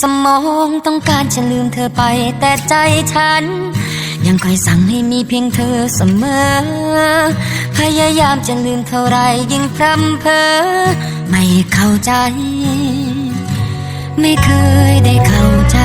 สมองต้องการจะลืมเธอไป แต่ใจฉัน ยังคอยสั่งให้มีเพียงเธอเสมอ พยายามจะลืมเท่าไรยิ่งพร่ำเพอ ไม่เข้าใจ ไม่เคยได้เข้าใจ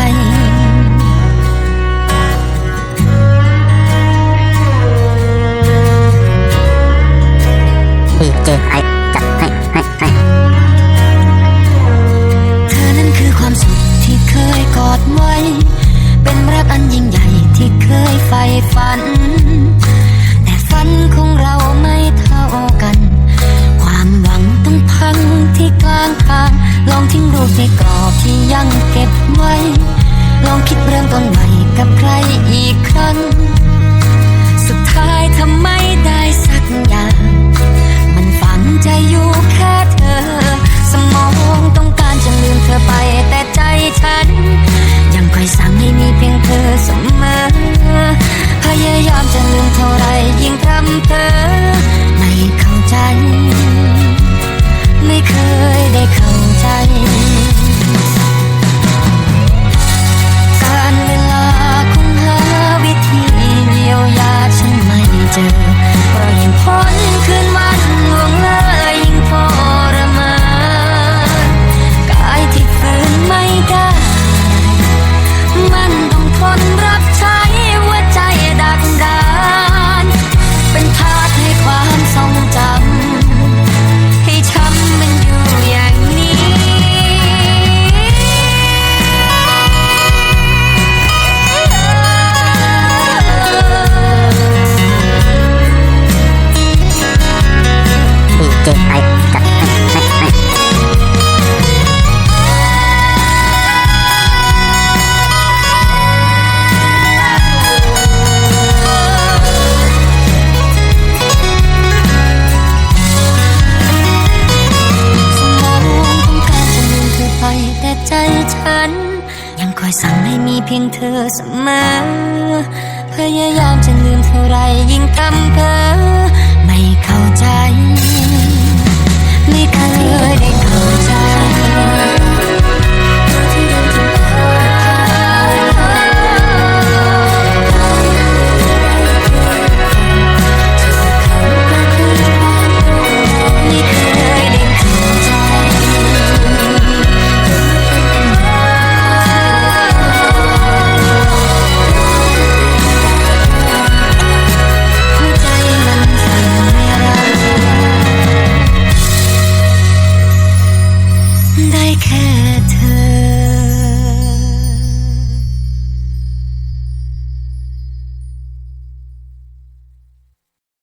ลองทิ้งรูปในกรอบที่ยังเก็บไว้ ลองคิดเริ่มต้นใหม่กับใครอีกครั้ง สุดท้ายทำไม่ได้สักอย่าง มันฝังใจอยู่แค่เธอ สมองต้องการจะลืมเธอไปแต่ใจฉัน ยังคอยสั่งให้มีเพียงเธอเสมอ พยายามจะลืมเท่าไรยิ่งทำเธอ ไม่เข้าใจ ไม่เคย เพียงเธอเสมอพยายามจะลืมเท่าไรยิ่งทำเพ้อไม่เข้าใจ